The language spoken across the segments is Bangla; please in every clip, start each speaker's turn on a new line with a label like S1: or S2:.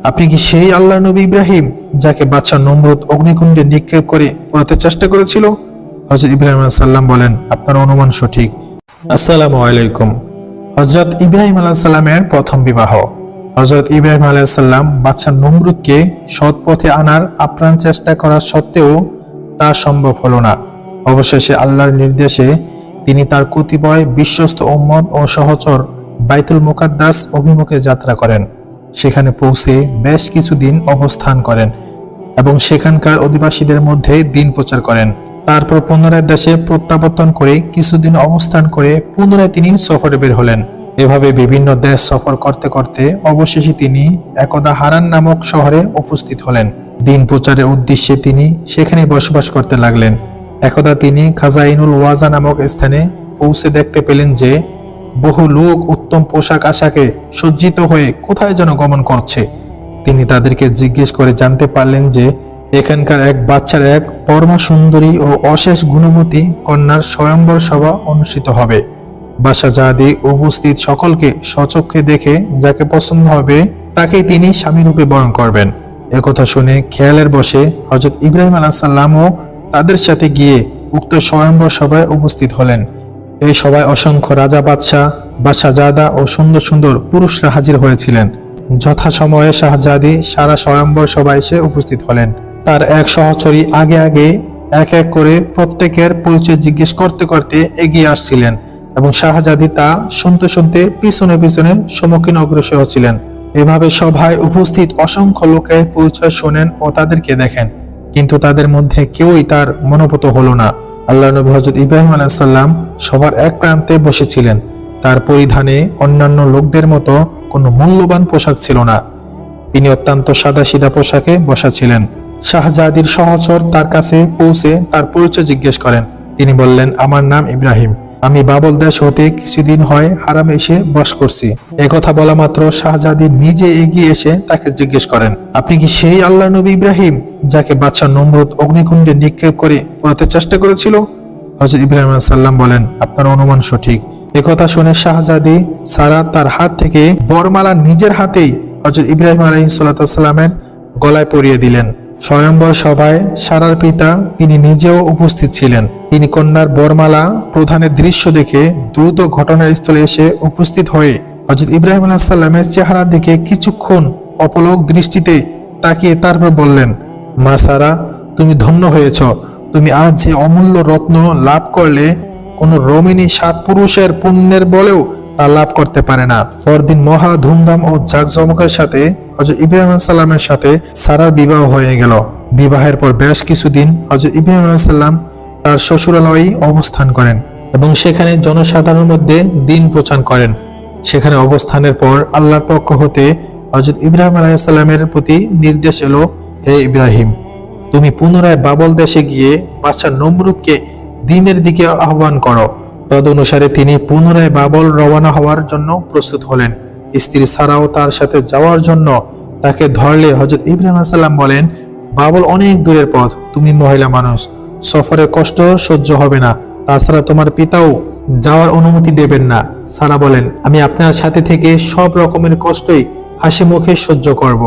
S1: আপনি কি সেই আল্লাহ নবী ইব্রাহিম, যাকে বাচ্চা নমরুদ অগ্নিকুণ্ডে নিক্ষেপ করে পোড়াতে চেষ্টা করেছিল? হজরত ইব্রাহিম সাল্লাম বলেন, আপনার অনুমান সঠিক। আসসালামু আলাইকুম। হজরত ইব্রাহিম সাল্লামের প্রথম বিবাহ। হজরত ইব্রাহিম সাল্লাম বাচ্চা নমরুদকে সৎ পথে আনার আপ্রাণ চেষ্টা করা সত্ত্বেও তা সম্ভব হলো না। অবশেষে আল্লাহর নির্দেশে তিনি তার কতিপয় বিশ্বস্ত উম্মত ও সহচর বাইতুল মুকাদ্দাস অভিমুখে যাত্রা করেন। সেখানে পৌঁছে বেশ কিছুদিন অবস্থান করেন এবং সেখানকার অধিবাসীদের মধ্যে দিন প্রচার করেন। তারপর পুনরায় দেশে প্রত্যাবর্তন করে কিছুদিন অবস্থান করে পুনরায় তিনি সফরে বের হলেন। এভাবে বিভিন্ন দেশ সফর করতে করতে অবশেষে তিনি একদা হারান নামক শহরে উপস্থিত হলেন। দিন প্রচারের উদ্দেশ্যে তিনি সেখানে বসবাস করতে লাগলেন। একদা তিনি খাজাইনুল ওয়াজা নামক স্থানে পৌঁছে দেখতে পেলেন যে বহু লোক উত্তম পোশাক আশাকে সজ্জিত হয়ে কোথায় যেন গমন করছে। তিনি তাদেরকে জিজ্ঞেস করে জানতে পারলেন যে, এখানকার এক বাচ্চার এক পরমা সুন্দরী ও অশেষ গুণবতী কন্যার স্বয়ম্বর সভা অনুষ্ঠিত হবে। বাসা জাহাদি উপস্থিত সকলকে সচক্ষে দেখে যাকে পছন্দ হবে, তাকেই তিনি স্বামী রূপে বরণ করবেন। একথা শুনে খেয়ালের বসে হজরত ইব্রাহিম আলাহ সাল্লামও তাদের সাথে গিয়ে উক্ত স্বয়ম্বর সভায় উপস্থিত হলেন। এই সভায় অসংখ্য রাজা বাদশাহ বা শাহজাদা ও সুন্দর সুন্দর পুরুষরা হাজির হয়েছিলেন। যথাসময়ে শাহজাদি সারা স্বয়ম্বর সভায় এসে উপস্থিত হলেন। তার এক সহচরী আগে আগে এক এক করে প্রত্যেকের পরিচয় জিজ্ঞেস করতে করতে এগিয়ে আসছিলেন এবং শাহজাদি তা শুনতে শুনতে পিছনে পিছনে সম্মুখীন অগ্রসর হচ্ছিলেন। এভাবে সভায় উপস্থিত অসংখ্য লোকের পরিচয় শোনেন ও তাদেরকে দেখেন। কিন্তু তাদের মধ্যে কেউই তার মনোভূত হলো না। আল্লাহ নবী হজরত ইব্রাহিম আলাইসাল্লাম সবার এক প্রান্তে বসেছিলেন। তার পরিধানে অন্যান্য লোকদের মতো কোনো মূল্যবান পোশাক ছিল না। তিনি অত্যন্ত সাদাসিধা পোশাকে বসা ছিলেন। শাহজাদির সহচর তার কাছে পৌঁছে তার পরিচয় জিজ্ঞেস করেন। তিনি বললেন, আমার নাম ইব্রাহিম। আমি বাবল দেশ হতে কিছুদিন হয় হারামে এসে বস করছি। কথা বলা মাত্র শাহজাদি নিজে এগিয়ে এসে তাকে জিজ্ঞেস করেন, আপনি কি সেই আল্লাহ নবী ইব্রাহিম, যাকে বাচ্চা নমরুদ অগ্নিকুণ্ডে নিক্ষেপ করে পড়াতে চেষ্টা করেছিল? হজরত ইব্রাহিম সাল্লাম বলেন, আপনার অনুমান সঠিক। একথা শুনে শাহজাদি সারা তার হাত থেকে বরমালা নিজের হাতেই হজরত ইব্রাহিম আলহিসাল্লামের গলায় পরিয়ে দিলেন। স্বয়ম্বর সভায় সারার পিতা তিনি নিজেও উপস্থিত ছিলেন। তিনি কন্যার বরমালা প্রধানের দৃশ্য দেখে দ্রুত ঘটনাস্থলে এসে উপস্থিত হয়ে হজরত ইব্রাহিম আলাহিসাল্লামের চেহারা দেখে কিছুক্ষণ অপলক দৃষ্টিতে তাকিয়ে তারপর বললেন, মা সারা, তুমি ধন্য হয়েছ। তুমি আজ যে অমূল্য রত্ন লাভ করলে, কোনো রমিনী সাত পুরুষের পুণ্যের বলেও লাভ করতে পারে না। পরদিন মহা ধুমধাম ও জাঁকজমকের সাথে হজরত ইব্রাহিম সাল্লামের সাথে সারার বিবাহ হয়ে গেল। বিবাহের পর বেশ কিছুদিন হজরত ইব্রাহিম সাল্লাম তার শ্বশুরালয়ে অবস্থান করেন এবং সেখানে জনসাধারণের মধ্যে দিন প্রচার করেন। সেখানে অবস্থানের পর আল্লাহর পক্ষ হতে হজরত ইব্রাহিম আলাইসাল্লামের প্রতি নির্দেশ এলো, হে ইব্রাহিম, তুমি পুনরায় বাবল দেশে গিয়ে বাচ্চা নমরুদকে দিনের দিকে আহ্বান করো। তদনুসারে তিনি পুনরায় বাবল রওনা হওয়ার জন্য প্রস্তুত হলেন। স্ত্রী ছাড়াও তার সাথে যাওয়ার জন্য তাকে ধরলে হজরত ইব্রাহিম সাল্লাম বলেন, বাবল অনেক দূরের পথ, তুমি মহিলা মানুষ। সফরের কষ্ট সহ্য হবে না। তাছাড়া তোমার পিতাও যাওয়ার অনুমতি দেবেন না। সারা বলেন, আমি আপনার সাথে থেকে সব রকমের কষ্টই হাসি মুখে সহ্য করব।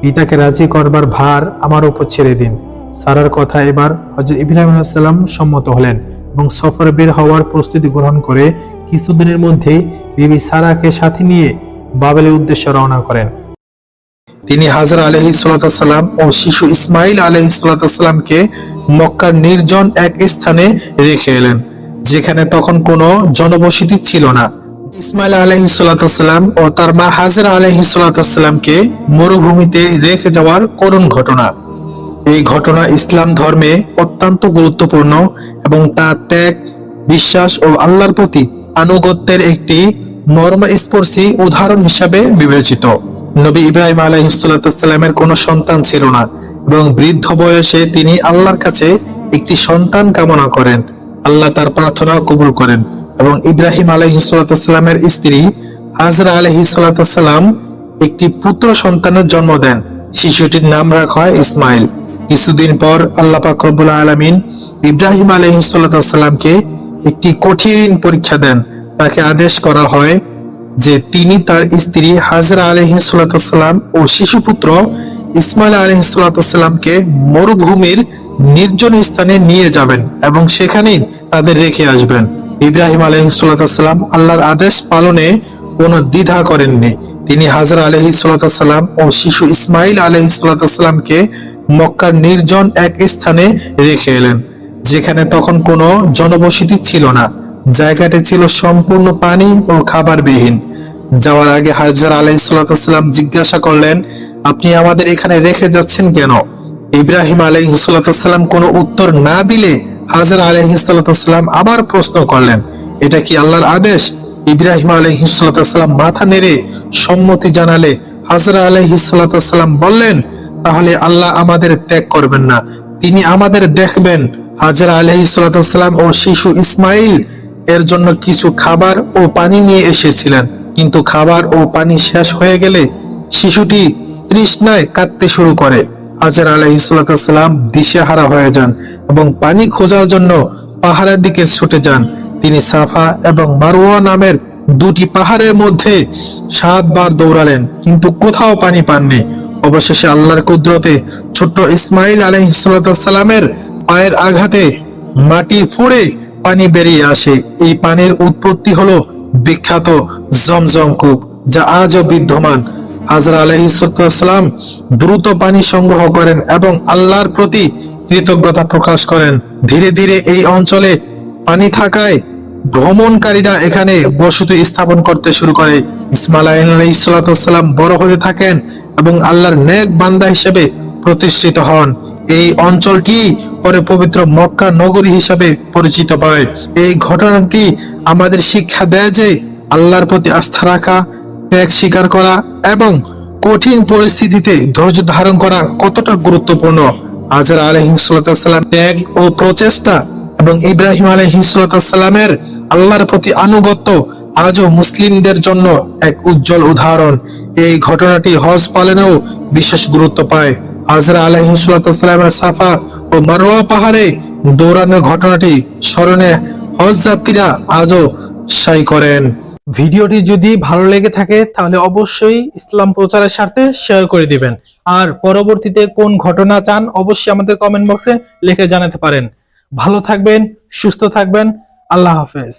S1: পিতাকে রাজি করবার ভার আমার উপর ছেড়ে দিন। সারার কথা এবার হজরত ইব্রাহিম সাল্লাম সম্মত হলেন। এবং সফরে বের হওয়ার প্রস্তুতি গ্রহণ করে কিছুদিনের মধ্যেই বিবি সারাকে সাথে নিয়ে বাবেলের উদ্দেশ্যে রওনা করেন। তিনি হাজরা আলহি সাল্লাম ও শিশু ইসমাইল আলহি সাল্লামকে মক্কার নির্জন এক স্থানে রেখে এলেন, যেখানে তখন কোনো জনবসতি ছিল না। ইসমাইল আলহি সাল্লাম ও তার মা হাজরা আলহি সাল্লামকে মরুভূমিতে রেখে যাওয়ার করুণ ঘটনা। এই ঘটনা ইসলাম ধর্মে অত্যন্ত গুরুত্বপূর্ণ এবং তা ত্যাগ, বিশ্বাস ও আল্লাহর প্রতি আনুগত্যের একটি মর্মস্পর্শী উদাহরণ হিসাবে বিবেচিত। নবী ইব্রাহিম আলাইহিসাল্লামের কোনো সন্তান ছিল না এবং বৃদ্ধ বয়সে তিনি আল্লাহর কাছে একটি সন্তান কামনা করেন। আল্লাহ তার প্রার্থনা কবুল করেন এবং ইব্রাহিম আলাইহিসাল্লামের স্ত্রী হাজরা আলাইহিসাল্লাম একটি পুত্র সন্তানের জন্ম দেন। শিশুটির নাম রাখা হয় ইসমাইল। কিছুদিন পর আল্লাহ পাক আলামিন ইব্রাহিম আলাইহিসসালামকে একটি কঠিন পরীক্ষা দেন। তাকে আদেশ করা হয় যে তিনি তার স্ত্রী হাজরা আলহিসাল্লাম ও শিশুপুত্র ইসমাইল আলহিসাল্লামকে মরুভূমির নির্জন স্থানে নিয়ে যাবেন এবং সেখানেই তাদের রেখে আসবেন। ইব্রাহিম আলহিসাল্লাম আল্লাহর আদেশ পালনে কোনো দ্বিধা করেননি। তিনি হাজরা আলহিসাল্লাম ও শিশু ইসমাইল আলহিসাল্লামকে মক্কার নির্জন এক স্থানে রেখে এলেন, যেখানে তখন কোনো জনবসতি ছিল না। জায়গাটি ছিল সম্পূর্ণ পানি ও খাবারবিহীন। যাওয়ার আগে হাজার আলাইসাল্লাম জিজ্ঞাসা করলেন, আপনি আমাদের এখানে রেখে যাচ্ছেন কেন? ইব্রাহিম আলাইসাল্লাম কোনো উত্তর না দিলে হাজার আলাইসাল্লাম আবার প্রশ্ন করলেন, এটা কি আল্লাহর আদেশ? ইব্রাহিম আলাইহিসাল্লাম মাথা নেড়ে সম্মতি জানালে হাজরা আলাইহিসাল্লাম বললেন তাহলে আল্লাহ আমাদের ত্যাগ করবেন না। তিনি আমাদের দেখবেন। হাজরা আলাইহিসাল্লাম ও শিশু ইসমাইল এর জন্য কিছু খাবার ও পানি নিয়ে এসেছিলেন। কিন্তু খাবার ও পানি শেষ হয়ে গেলে শিশুটি তৃষ্ণায় কাঁদতে শুরু করে। হাজার আলাইহিসাল্লাম দিশেহারা হয়ে যান এবং পানি খোঁজার জন্য পাহাড়ের দিকে ছুটে যান। তিনি সাফা এবং মারওয়া নামের দুটি পাহাড়ের মধ্যে সাতবার দৌড়ালেন, কিন্তু কোথাও পানি পাননি। অবশেষে আল্লাহর কুদরতে ছোট্ট ইসমাইল আলাইহিসাল্লামের পায়ের আঘাতে মাটি ফুঁড়ে পানি বেরিয়ে আসে। এই পানির উৎপত্তি হলো বিখ্যাত জমজম কূপ, যা আজও বিদ্যমান। হাজরা আলহিসাম দ্রুত পানি সংগ্রহ করেন এবং আল্লাহর প্রতি কৃতজ্ঞতা প্রকাশ করেন। ধীরে ধীরে এই অঞ্চলে পানি থাকায় ভ্রমণকারীরা এখানে বসতি স্থাপন করতে শুরু করে। ইসমাইল আলাইসাল্লাম বড় হতে থাকেন এবং আল্লাহর নেক বান্দা হিসেবে প্রতিষ্ঠিত হন। এই অঞ্চলটি পরে পবিত্র মক্কা নগরী হিসাবে পরিচিত পায় এই ঘটনাটি আমাদের শিক্ষা দেয় যে আল্লাহর প্রতি আস্থা রাখা ত্যাগ স্বীকার করা এবং কঠিন পরিস্থিতিতে ধৈর্য ধারণ করা কতটা গুরুত্বপূর্ণ। আজর আলহিসাল্লাম ত্যাগ ও প্রচেষ্টা এবং ইব্রাহিম আলহিসাল্লামের আল্লাহর প্রতি আনুগত্য আজও মুসলিমদের জন্য এক উজ্জ্বল উদাহরণ। এই ঘটনাটি হজ পালনেও বিশেষ গুরুত্ব পায়। আজরা আলহিসাল্লামের সাফা ও মারোয়া পাহাড়ে দৌড়ানোর ঘটনাটি স্মরণে হজ যাত্রীরা আজও সাই করেন। ভিডিওটি যদি ভালো লেগে থাকে, তাহলে অবশ্যই ইসলাম প্রচারের স্বার্থে শেয়ার করে দিবেন। আর পরবর্তীতে কোন ঘটনা চান, অবশ্যই আমাদের কমেন্ট বক্সে লিখে জানাতে পারেন। ভালো থাকবেন, সুস্থ থাকবেন। আল্লাহ হাফেজ